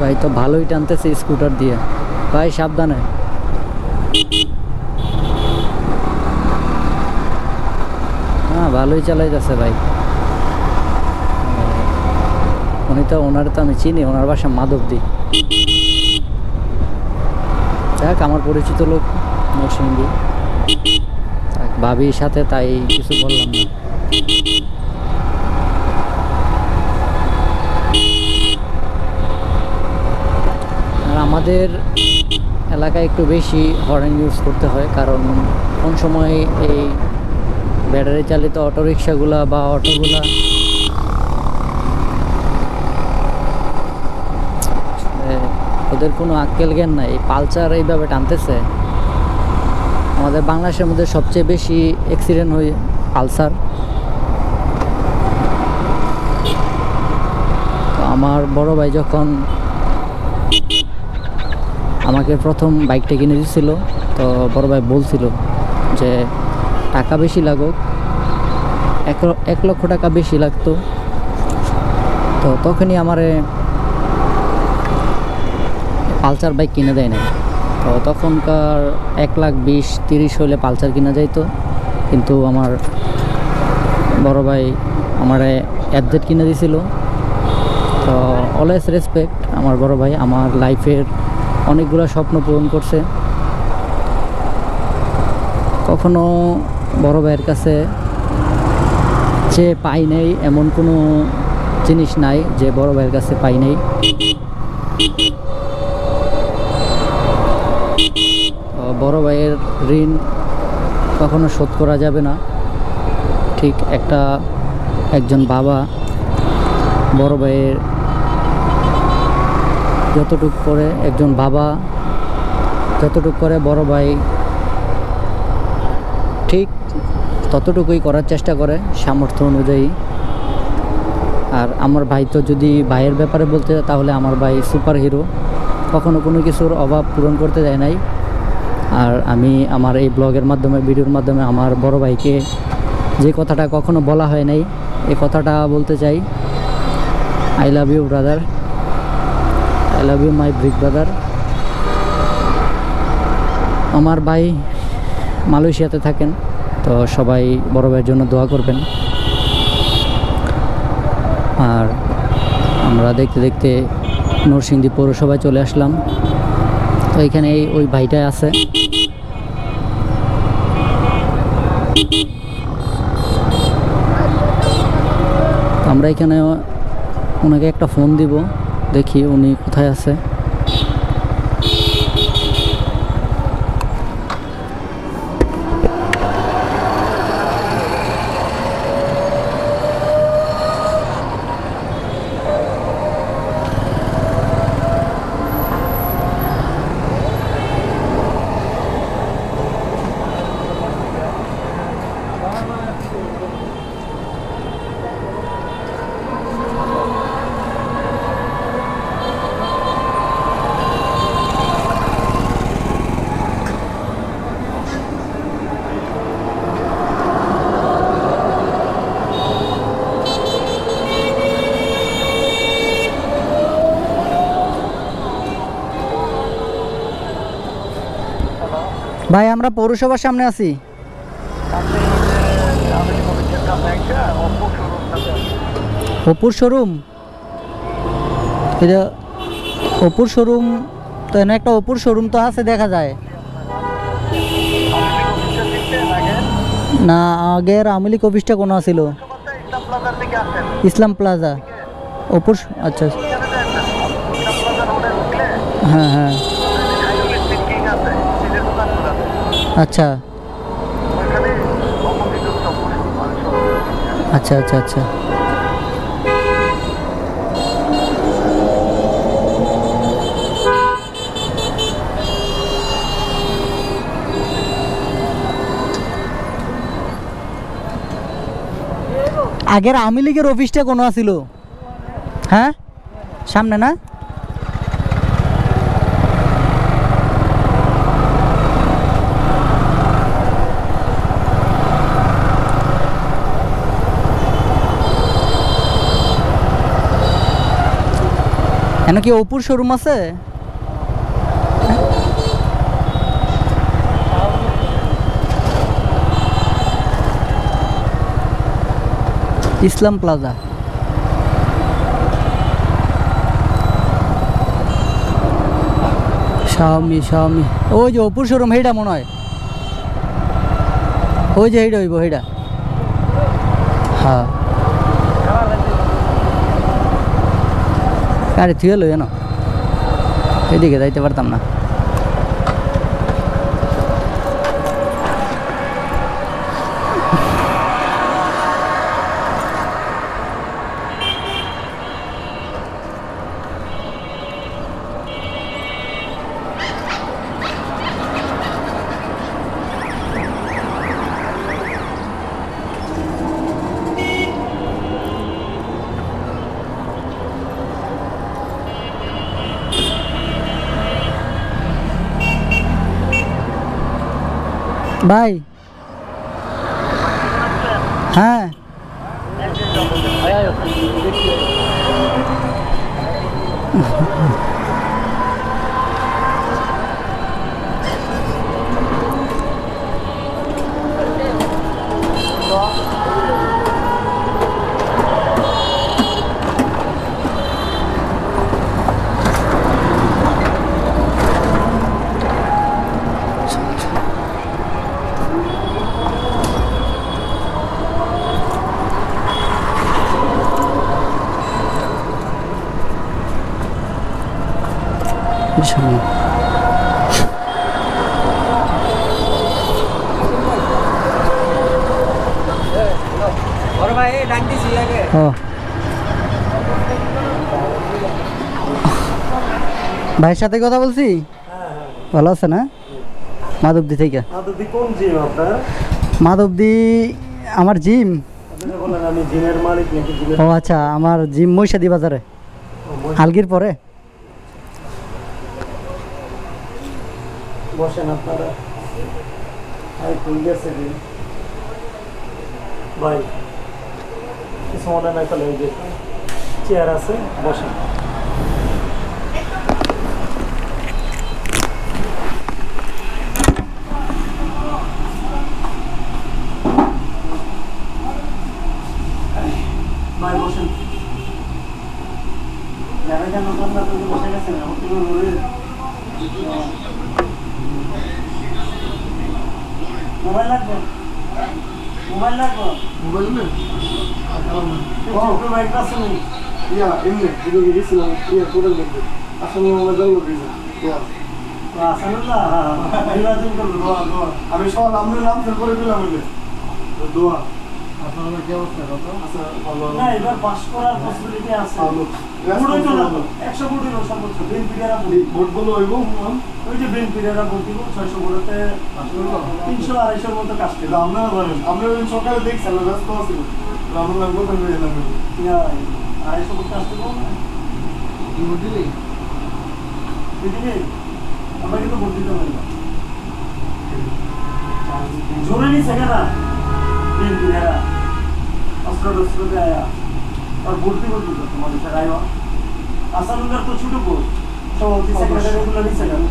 ভাই, তো ভালোই টানতেছে স্কুটার দিয়ে। ভাই, সাবধানে। হ্যাঁ ভালোই চালাইতেছে ভাই। উনি তো ওনার তো আমি চিনি, ওনার বাসা মাধবদি। দেখ, আমার পরিচিত লোক, নরসিংদী। ভাবির সাথে তাই কিছু বললাম না আর আমাদের এলাকায় একটু বেশি হর্ন ইউজ করতে হয়, কারণ কোন সময় এই ব্যাটারি চালিত অটোরিকশাগুলা বা অটোগুলা ওদের কোনো আক্কেল জ্ঞান নাই। পালচার এইভাবে টানতেছে। আমাদের বাংলাদেশের মধ্যে সবচেয়ে বেশি অ্যাক্সিডেন্ট হয় পালসার। আমার বড় ভাই যখন আমাকে প্রথম বাইকটা কিনে দিছিল, তো বড় ভাই বলছিল যে, টাকা বেশি লাগুক। এক এক লক্ষ টাকা বেশি লাগতো। তো তখনই আমারে পালসার বাইক কিনে দেয় না তো তখনকার এক লাখ বিশ, তিরিশ হলে পালসার কিনা যাইতো। কিন্তু আমার বড় ভাই আমার অ্যাডজেট কিনে দিছিল। তো অলওয়েজ রেসপেক্ট আমার বড় ভাই, আমার লাইফের অনেকগুলো স্বপ্ন পূরণ করছে। কখনো বড় ভাইয়ের কাছে যে পাই নেই এমন কোনো জিনিস নাই যে বড় ভাইয়ের কাছে পাই নেই। বড় ভাইয়ের ঋণ কখনো শোধ করা যাবে না। ঠিক একটা একজন বাবা বড় ভাইয়ের যতটুক করে একজন বাবা, যতটুক করে বড় ভাই, ঠিক ততটুকুই করার চেষ্টা করে সামর্থ্য অনুযায়ী। আর আমার ভাই তো যদি ভাইয়ের ব্যাপারে বলতে তাহলে আমার ভাই সুপার হিরো কখনো কোনো কিছুর অভাব পূরণ করতে দেয় নাই। আর আমি আমার এই ব্লগের মাধ্যমে, ভিডিওর মাধ্যমে আমার বড় ভাইকে যে কথাটা কখনো বলা হয় নাই এই কথাটা বলতে চাই। I love you brother I love you my big brother. আমার ভাই মালয়েশিয়াতে থাকেন, তো সবাই বড় ভাইয়ের জন্য দোয়া করবেন। আর আমরা দেখতে দেখতে নরসিংদী পৌরসভায় চলে আসলাম। তো এখানে এই ওই ভাইটাই আছে। আমরা এখানে ওনাকে একটা ফোন দিব। দেখি উনি কোথায় আছে। ভাই, আমরা পৌরসভার সামনে আছি। অপুর শোরুম? এটা অপুর শোরুম, তো এনে একটা অপুর শোরুম তো আছে, দেখা যায়। না, আগের আমিলিক অফিসটা কোনো ছিল ইসলাম প্লাজা। অপুর আচ্ছা। হ্যাঁ হ্যাঁ। আচ্ছা। আচ্ছা আচ্ছা আচ্ছা। আগের আওয়ামী লীগের অফিসটা কোনো আছিল? হ্যাঁ? সামনে না? এখানে কি অপুর শোরুম আছে? ইসলাম প্লাজা। Xiaomi Xiaomi. ওই যে অপুর শোরুম সেইটা মনে হয়। ওই যে সেইটা হইব, সেইটা। হ্যাঁ। গাড়ি থুয়ে লই না এদিকে যাইতে পারতাম না। ভাই। হ্যাঁ। ও। ভাইয়ের সাথে কথা বলছি? ভালো আছে না? মাধবদি থেকে। মাধবদি আমার জিম ও আচ্ছা আমার জিম মহিষাদি বাজারে। হালগির পরে। বসেন আপনারা। ভাই। কিছু মনে তাহলে ওই যে চেয়ার আছে বসে মোবাইল লাগবে? মোবাইল লাগবে মোবাইল নেই ছোট বাইক আছে নি ইয়া এমনি এদিকে গেছিলাম ইয়া করে দেখবে আসলে মোবাইল জানলো দিয়েছে ইয়া। আমি সব আপনার নাম ফেল করে দিলাম দোয়া। আপনার কি অবস্থা? কত? আচ্ছা ভালো। না এবার পাস করার পসিবিলিটি আছে। না একশো কোটি সর্বোচ্চ। বিন পিরিয়ারা ভোট বলো হইব ওই যে বিন পিরিয়ারা ভর্তি ছয়শো কোটিতে তিনশো আড়াইশোর মতো কাজ এটা আপনারা জানেন আমরা ওই সকালে দেখছেন ব্যস্ত আছি। আমার নাম কোথায় গেলাম আড়াইশো কোটি কাজ করব দিলি? বুঝলি আমরা কিন্তু ভোট দিতে পারি না। অস্ত্র টস্ত্র দেয়। আর ভর্তি ভর্তি করতো মানুষের আয় আসানুল্লাহ তো ছোট বোন সভাপতি সেক্রেটারি এগুলো নিছে কেন